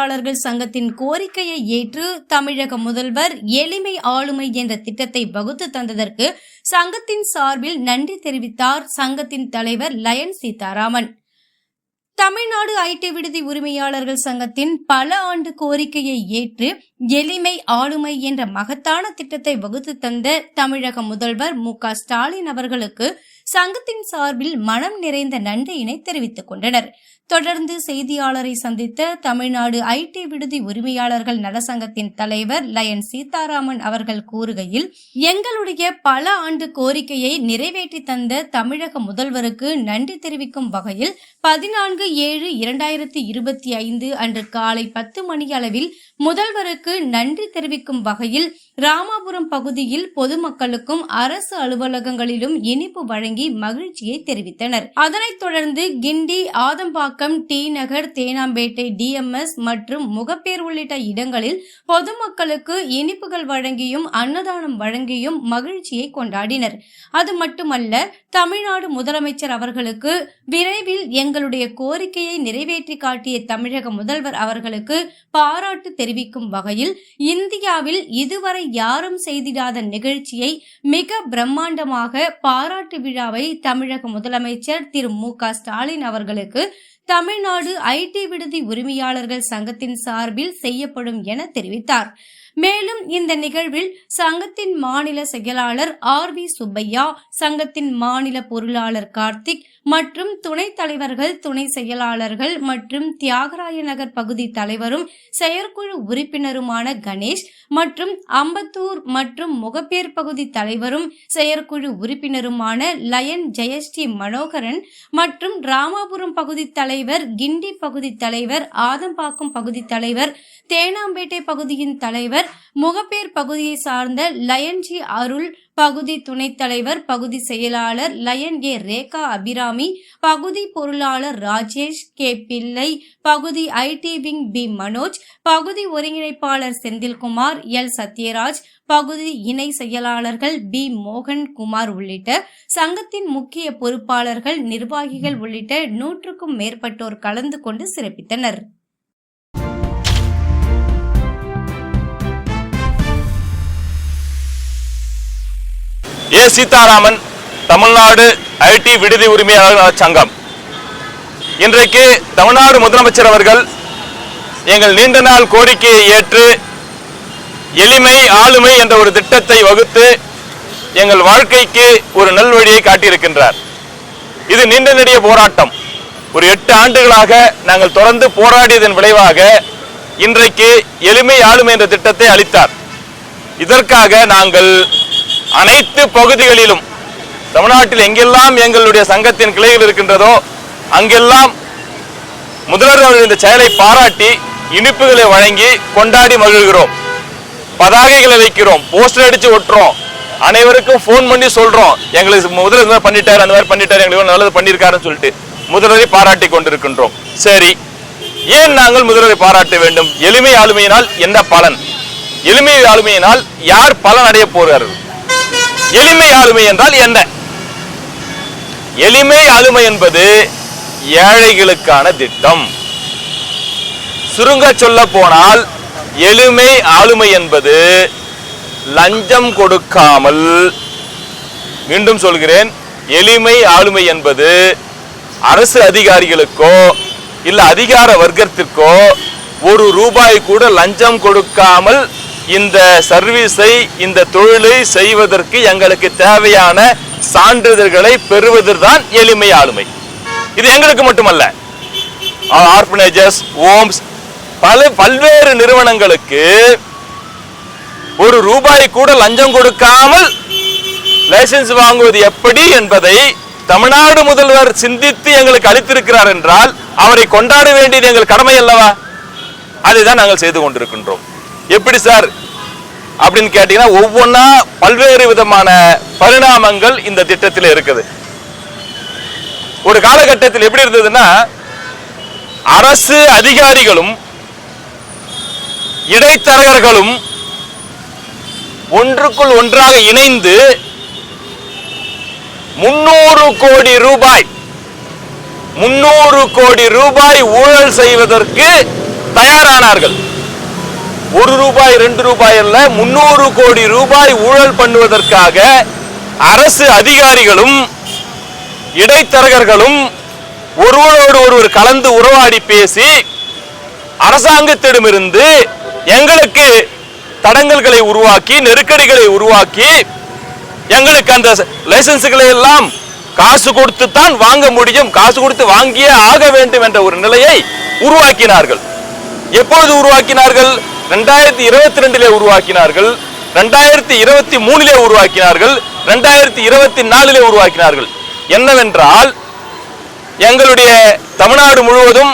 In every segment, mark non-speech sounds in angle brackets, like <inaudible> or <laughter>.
ID சங்கத்தின் கோரிக்கையை ஏற்று தமிழக முதல்வர் எளிமை ஆளுமை என்ற திட்டத்தை வகுத்து தந்ததற்கு சங்கத்தின் சார்பில் நன்றி தெரிவித்தார் சங்கத்தின் தலைவர் லயன் சீதாராமன். தமிழ்நாடு ஐடி விடுதி உரிமையாளர்கள் சங்கத்தின் பல ஆண்டு கோரிக்கையை ஏற்று எளிமை ஆளுமை என்ற மகத்தான திட்டத்தை வகுத்து தந்த தமிழக முதல்வர் மு க ஸ்டாலின் அவர்களுக்கு சங்கத்தின் சார்பில் மனம் நிறைந்த நன்றியினை தெரிவித்துக் கொண்டனர். தொடர்ந்து செய்தியாளரை சந்தித்த தமிழ்நாடு ஐடி விடுதி உரிமையாளர்கள் நலசங்கத்தின் தலைவர் லயன் சீதாராமன் அவர்கள் கூறுகையில் எங்களுடைய பல ஆண்டு கோரிக்கையை நிறைவேற்றி தந்த தமிழக முதல்வருக்கு நன்றி தெரிவிக்கும் வகையில் பதினான்கு ஏழு இரண்டாயிரத்தி இருபத்தி ஐந்து அன்று காலை பத்து மணி அளவில் முதல்வருக்கு நன்றி தெரிவிக்கும் வகையில் ராமாபுரம் பகுதியில் பொதுமக்களுக்கும் அரசு அலுவலகங்களிலும் இனிப்பு வழங்கி மகிழ்ச்சியை தெரிவித்தனர். அதனைத் தொடர்ந்து கிண்டி ஆதம்பாக்கம் டி நகர் தேனாம்பேட்டை டிஎம்எஸ் மற்றும் முகப்பேர் உள்ளிட்ட இடங்களில் பொதுமக்களுக்கு இனிப்புகள் வழங்கியும் அன்னதானம் வழங்கியும் மகிழ்ச்சியை கொண்டாடினர். அது மட்டுமல்ல தமிழ்நாடு முதலமைச்சர் அவர்களுக்கு விரைவில் எங்களுடைய கோரிக்கையை நிறைவேற்றி காட்டிய தமிழக முதல்வர் அவர்களுக்கு பாராட்டு தெரிவிக்கும் வகையில் இந்தியாவில் இதுவரை யாரும் செய்திடாத நிகழ்ச்சியை மிக பிரம்மாண்டமாக பாராட்டு விழாவை தமிழக முதலமைச்சர் திரு மு க ஸ்டாலின் அவர்களுக்கு தமிழ்நாடு ஐடி விடுதி உரிமையாளர்கள் சங்கத்தின் சார்பில் செய்யப்படும் என தெரிவித்தார். மேலும் இந்த நிகழ்வில் சங்கத்தின் மாநில செயலாளர் ஆர் வி சுப்பையா சங்கத்தின் மாநில பொருளாளர் கார்த்திக் மற்றும் துணைத் தலைவர்கள் துணை செயலாளர்கள் மற்றும் தியாகராய நகர் பகுதி தலைவரும் செயற்குழு உறுப்பினருமான கணேஷ் மற்றும் அம்பத்தூர் மற்றும் முகப்பேர் பகுதி தலைவரும் செயற்குழு உறுப்பினருமான லயன் ஜெயஸ்ரீ மனோகரன் மற்றும் ராமாபுரம் பகுதி தலைவர் கிண்டி பகுதி தலைவர் ஆதம்பாக்கம் பகுதி தலைவர் தேனாம்பேட்டை பகுதியின் தலைவர் முகப்பேர் பகுதியை சார்ந்த லயன் ஜி அருள் பகுதி துணைத் தலைவர் பகுதி செயலாளர் லயன் ஏ ரேகா அபிராமி பகுதி பொருளாளர் ராஜேஷ் கே பிள்ளை பகுதி ஐடி விங் பி மனோஜ் பகுதி ஒருங்கிணைப்பாளர் செந்தில்குமார் எல் சத்யராஜ் பகுதி இணை செயலாளர்கள் பி மோகன் குமார் உள்ளிட்ட சங்கத்தின் முக்கிய பொறுப்பாளர்கள் நிர்வாகிகள் உள்ளிட்ட நூற்றுக்கும் மேற்பட்டோர் கலந்து கொண்டு சிறப்பித்தனர். ஏ. சீதாராமன் தமிழ்நாடு ஐடி விடுதி உரிமையாளர் சங்கம். இன்றைக்கு தமிழ்நாடு முதலமைச்சர் அவர்கள் எங்கள் நீண்ட நாள் கோரிக்கையை ஏற்று எளிமை ஆளுமை என்ற ஒரு திட்டத்தை வகுத்து எங்கள் வாழ்க்கைக்கு ஒரு நல்வழியை காட்டியிருக்கின்றார். இது நீண்ட நெடிய போராட்டம். ஒரு எட்டு ஆண்டுகளாக நாங்கள் தொடர்ந்து போராடியதன் விளைவாக இன்றைக்கு எளிமை ஆளுமை என்ற திட்டத்தை அளித்தார். இதற்காக நாங்கள் அனைத்து பகுதிகளிலும் தமிழ்நாட்டில் எங்கெல்லாம் எங்களுடைய சங்கத்தின் கிளைகள் இருக்கின்றதோ அங்கெல்லாம் முதல்வர் அவர்கள் இந்த செயலை பாராட்டி இனிப்புகளை வழங்கி கொண்டாடி மகிழ்கிறோம். பதாகைகளை வைக்கிறோம் போஸ்டர் அடிச்சு ஒட்டுறோம். அனைவருக்கும் ஃபோன் பண்ணி சொல்றோம். எங்களுக்கு முதல்வர் இந்த மாதிரி பண்ணிட்டாரு அந்த மாதிரி பண்ணிட்டாரு எங்களுக்கு நல்லது பண்ணியிருக்காருன்னு சொல்லிட்டு முதல்வரை பாராட்டி கொண்டிருக்கின்றோம். சரி ஏன் நாங்கள் முதல்வரை பாராட்ட வேண்டும்? எளிமை ஆளுமையினால் என்ன பலன்? எளிமை ஆளுமையினால் யார் பலன் அடைய போகிறார்கள்? எளிமை ஆளுமை என்றால் என்ன? எளிமை ஆளுமை என்பது ஏழைகளுக்கான திட்டம். சுருங்க சொல்ல போனால் எளிமை ஆளுமை என்பது லஞ்சம் கொடுக்காமல் மீண்டும் சொல்கிறேன் எளிமை ஆளுமை என்பது அரசு அதிகாரிகளுக்கோ இல்ல அதிகார வர்க்கத்திற்கோ ஒரு ரூபாய் கூட லஞ்சம் கொடுக்காமல் இந்த சர்வீஸை இந்த தொழிலை செய்வதற்கு எங்களுக்கு தேவையான சான்றிதழ்களை பெறுவதுதான் எளிமை ஆளுமை. இது எங்களுக்கு மட்டுமல்ல. ஆர்பனேஜஸ் ஓம்ஸ் பல பல்வேறு நிறுவனங்களுக்கு ஒரு ரூபாய் கூட லஞ்சம் கொடுக்காமல் லைசென்ஸ் வாங்குவது எப்படி என்பதை தமிழ்நாடு முதல்வர் சிந்தித்து எங்களுக்கு அளித்திருக்கிறார் என்றால் அவரை கொண்டாட வேண்டியது எங்கள் கடமை அல்லவா? அதை தான் நாங்கள் செய்து கொண்டிருக்கின்றோம். எப்படி சார்? அப்படின்னு கேட்டீங்கன்னா ஒவ்வொன்றா பல்வேறு விதமான பரிணாமங்கள் இந்த திட்டத்தில் இருக்குது. ஒரு காலகட்டத்தில் எப்படி இருந்ததுன்னா அரசு அதிகாரிகளும் இடைத்தரகர்களும் ஒன்றுக்குள் ஒன்றாக இணைந்து முன்னூறு கோடி ரூபாய் முன்னூறு கோடி ரூபாய் ஊழல் செய்வதற்கு தயாரானார்கள். ஒரு ரூபாய் ரெண்டு ரூபாய் அல்ல முன்னூறு கோடி ரூபாய் ஊழல் பண்ணுவதற்காக அரசு அதிகாரிகளும் இடைத்தரகர்களும் ஒருவரோடு ஒருவர் கலந்து உறவாடி பேசி அரசாங்கத்திடமிருந்து எங்களுக்கு தடங்கல்களை உருவாக்கி நெருக்கடிகளை உருவாக்கி எங்களுக்கு அந்த லைசன்ஸுகளை எல்லாம் காசு கொடுத்து தான் வாங்க முடியும் காசு கொடுத்து வாங்கியே ஆக வேண்டும் என்ற ஒரு நிலையை உருவாக்கினார்கள். எப்பொழுது உருவாக்கினார்கள்? ரெண்டாயிரத்தி இருபத்தி ரெண்டிலே உருவாக்கினார்கள் ரெண்டாயிரத்தி இருபத்தி மூணிலே உருவாக்கினார்கள் ரெண்டாயிரத்தி இருபத்தி நாலிலே உருவாக்கினார்கள். என்னவென்றால் எங்களுடைய தமிழ்நாடு முழுவதும்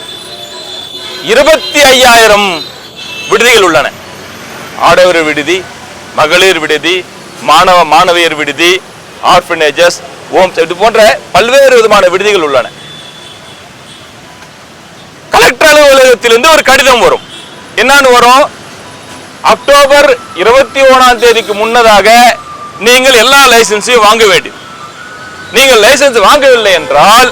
<coughs> இருபத்தி ஐயாயிரம் விடுதிகள் உள்ளன. ஆடவர் விடுதி மகளிர் விடுதி மாணவ மாணவியர் விடுதி ஆர்ஃபனேஜஸ் ஹோம்ஸ் இது போன்ற பல்வேறு விதமான விடுதிகள் உள்ளன. கலெக்டர் அலுவலகத்திலிருந்து ஒரு கடிதம் வரும். என்னன்னு வரும்? அக்டோபர் இருபத்தி ஓணாம் தேதிக்கு முன்னதாக நீங்கள் எல்லா லைசன்ஸையும் வாங்க வேண்டும். நீங்கள் லைசன்ஸ் வாங்கவில்லை என்றால்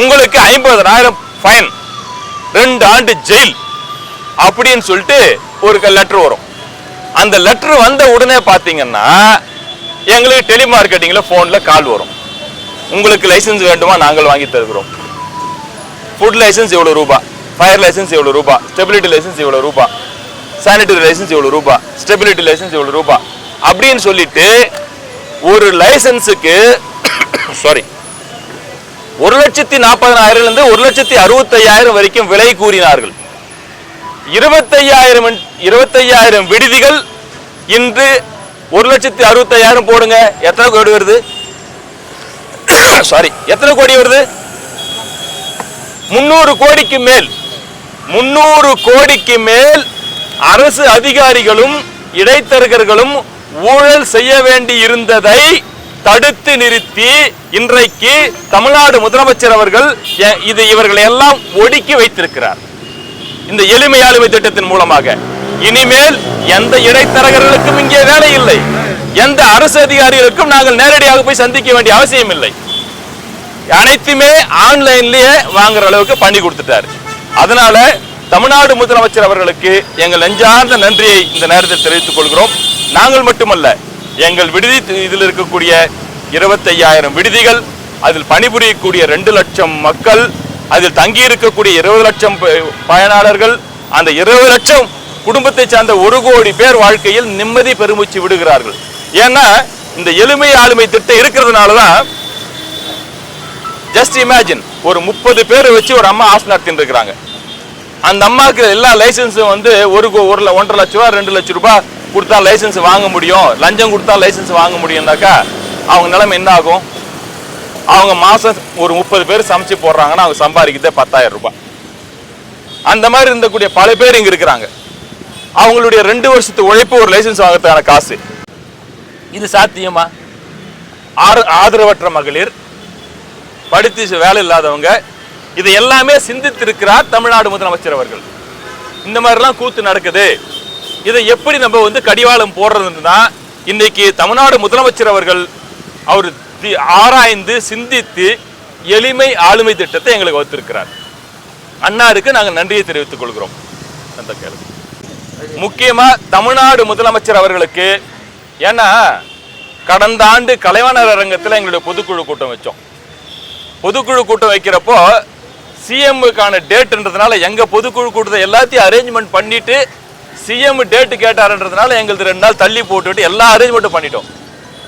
உங்களுக்கு ஐம்பதனாயிரம் ஃபைன் ரெண்டு ஆண்டு ஜெயில் அப்படின்னு சொல்லிட்டு ஒரு லெட்டர் வரும். அந்த லெட்டர் வந்த உடனே பார்த்தீங்கன்னா எங்களுக்கு டெலிமார்க்கெட்டிங்கில் ஃபோனில் கால் வரும். உங்களுக்கு லைசன்ஸ் வேண்டுமா? நாங்கள் வாங்கி தருகிறோம். ஃபுட் லைசன்ஸ் எவ்வளோ ரூபா ஃபயர் லைசன்ஸ் எவ்வளோ ரூபா? ஸ்டெபிலிட்டி லைசன்ஸ் எவ்வளோ ரூபா? சானிட்டரி லைசன்ஸ் எவ்வளோ ரூபா? ஸ்டெபிலிட்டி லைசன்ஸ் எவ்வளோ ரூபா? அப்படின்னு சொல்லிட்டு ஒரு லைசன்ஸுக்கு சாரி <coughs> ஒரு லட்சத்தி நாற்பதனாயிரம்லேருந்து ஒரு லட்சத்தி அறுபத்தையாயிரம் வரைக்கும் விலை கூறினார்கள். இருபத்தையாயிரம் இருபத்தையாயிரம் விடுதிகள் இன்று ஒரு லட்சத்தி அறுபத்தையாயிரம் போடுங்க. எத்தனை கோடி வருது? <coughs> சாரி எத்தனை கோடி வருது? முன்னூறு கோடிக்கு மேல். முன்னூறு கோடிக்கு மேல் அரசு அதிகாரிகளும் இடைத்தரகர்களும் ஊழல் செய்ய வேண்டி இருந்ததை தடுத்து நிறுத்தி இன்றைக்கு தமிழ்நாடு முதலமைச்சர் அவர்கள் இது இவர்களை எல்லாம் ஒடுக்கி வைத்திருக்கிறார். இந்த எளிமை ஆளுமை திட்டத்தின் மூலமாக. இனிமேல் எந்த இடைத்தரகர்களுக்கும் இங்கே வேலை இல்லை. எந்த அரசு அதிகாரிகளுக்கும் நாங்கள் நேரடியாக போய் சந்திக்க வேண்டிய அவசியம் இல்லை. அனைத்துமே ஆன்லைன்லயே வாங்குற அளவுக்கு பண்ணி கொடுத்துட்டாரு. அதனால தமிழ்நாடு முதலமைச்சர் அவர்களுக்கு எங்கள் நெஞ்சார்ந்த நன்றியை இந்த நேரத்தில் தெரிவித்துக் கொள்கிறோம். நாங்கள் மட்டுமல்ல எங்கள் விடுதி இதில் இருக்கக்கூடிய இருபத்தையாயிரம் விடுதிகள் அதில் பணிபுரியக்கூடிய ரெண்டு லட்சம் மக்கள் அதில் தங்கி இருக்கக்கூடிய இருபது லட்சம் பயனாளர்கள் அந்த இருபது லட்சம் குடும்பத்தை சார்ந்த ஒரு கோடி பேர் வாழ்க்கையில் நிம்மதி பெருமூச்சு விடுகிறார்கள். ஏன்னா இந்த எளிமை ஆளுமை திட்டம் இருக்கிறதுனால தான் ஜஸ்ட் இமேஜின் ஒரு முப்பது பேரை வச்சு ஒரு அம்மா ஹாஸ்டல் நடத்திட்டு இருக்கிறாங்க. அந்த அம்மாவுக்கு எல்லா லைசன்ஸும் வந்து ஒரு கோ- ஒரு ஒன்றரை லட்ச ரூபா ரெண்டு லட்ச ரூபா கொடுத்தா லைசன்ஸ் வாங்க முடியும். லஞ்சம் கொடுத்தா லைசன்ஸ் வாங்க முடியும்னாக்கா அவங்க நிலைமை என்ன ஆகும்? அவங்க மாதம் ஒரு முப்பது பேர் சமைச்சு போடுறாங்கன்னா அவங்க சம்பாதிக்கிறதே பத்தாயிரம் ரூபாய். அந்த மாதிரி இருந்தக்கூடிய பல பேர் இங்கே இருக்கிறாங்க. அவங்களுடைய ரெண்டு வருஷத்து உழைப்பு ஒரு லைசன்ஸ் வாங்குறதுக்கான காசு. இது சாத்தியமா? ஆறு ஆதரவற்ற மகளிர் படித்து வேலை இல்லாதவங்க இது எல்லாமே சிந்தித்திருக்கிறார் தமிழ்நாடு முதலமைச்சர் அவர்கள். இந்த மாதிரிலாம் கூத்து நடக்குது. இதை எப்படி நம்ம வந்து கடிவாளம் போடுறதுன்னா இன்னைக்கு தமிழ்நாடு முதலமைச்சர் அவர்கள் அவர் தி- ஆராய்ந்து சிந்தித்து எளிமை ஆளுமை திட்டத்தை எங்களுக்கு வகுத்திருக்கிறார். அன்னாருக்கு நாங்கள் நன்றியை தெரிவித்துக் கொள்கிறோம். அந்த கேள்வி. முக்கியமாக தமிழ்நாடு முதலமைச்சர் அவர்களுக்கு ஏன்னா கடந்த ஆண்டு கலைவாணர் அரங்கத்தில் எங்களுடைய பொதுக்குழு கூட்டம் வச்சோம். பொதுக்குழு கூட்டம் வைக்கிறப்போ சிஎம்முக்கான டேட்ன்றதுனால எங்கள் பொதுக்குழு கூட்டத்தை எல்லாத்தையும் அரேஞ்ச்மெண்ட் பண்ணிவிட்டு சிஎம் டேட்டு கேட்டாருன்றதுனால எங்களுக்கு ரெண்டு நாள் தள்ளி போட்டுவிட்டு எல்லா அரேஞ்ச்மெண்ட்டும் பண்ணிட்டோம்.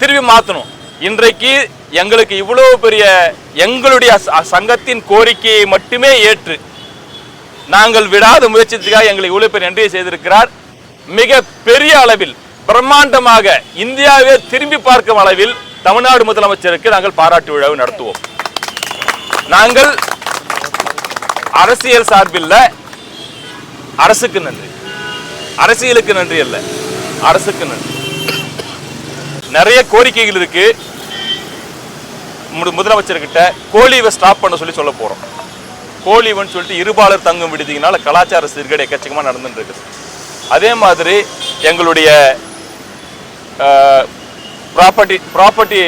திரும்பி மாற்றணும் இன்றைக்கு எங்களுக்கு இவ்வளவு பெரிய எங்களுடைய சங்கத்தின் கோரிக்கையை மட்டுமே ஏற்று நாங்கள் விடாத முயற்சித்துக்காக எங்களை இவ்வளோ பெரிய நன்றியை செய்திருக்கிறார். மிக பெரிய அளவில் பிரம்மாண்டமாக இந்தியாவே திரும்பி பார்க்கும் அளவில் தமிழ்நாடு முதலமைச்சருக்கு நாங்கள் பாராட்டு விழாவை நடத்துவோம். நாங்கள் அரசியல் சார்பில்ல அரசுக்கு நன்றி. அரசியலுக்கு நன்றி அல்ல அரசுக்கு நன்றி. நிறைய கோரிக்கைகள் இருக்கு. முதலமைச்சர் முதலமைச்சர்கிட்ட கோழிவை ஸ்டாப் பண்ண சொல்லி சொல்ல போறோம். கோழிவன் சொல்லிட்டு இருபாலர் தங்கும் விடுதியினால கலாச்சார சீர்கேடு எக்கச்சக்கமாக நடந்துட்டு இருக்குது அதே மாதிரி எங்களுடைய property property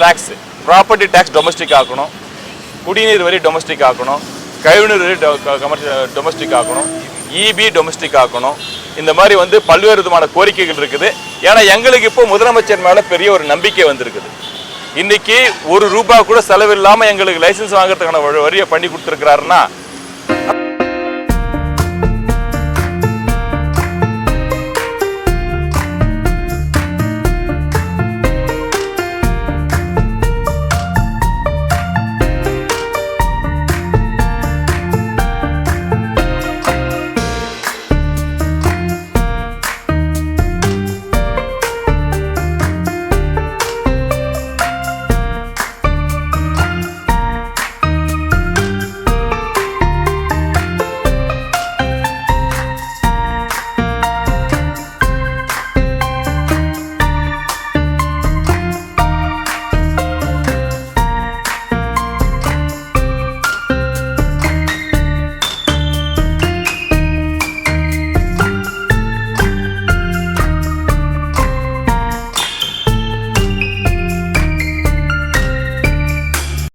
tax property tax domestic ஆக்கணும். குடிநீர் வரி டொமஸ்டிக் ஆக்கணும். கைவினர் கமர்ஷியல் டொமஸ்டிக் ஆக்கணும். இபி டொமஸ்டிக் ஆக்கணும். இந்த மாதிரி வந்து பல்வேறு விதமான கோரிக்கைகள் இருக்குது. ஏன்னா எங்களுக்கு இப்போ முதலமைச்சர் மேலே பெரிய ஒரு நம்பிக்கை வந்திருக்குது. இன்னைக்கு ஒரு ரூபா கூட செலவில்லாமல் எங்களுக்கு லைசன்ஸ் வாங்குறதுக்கான வழி- வழியை பண்ணி கொடுத்துருக்கிறாருன்னா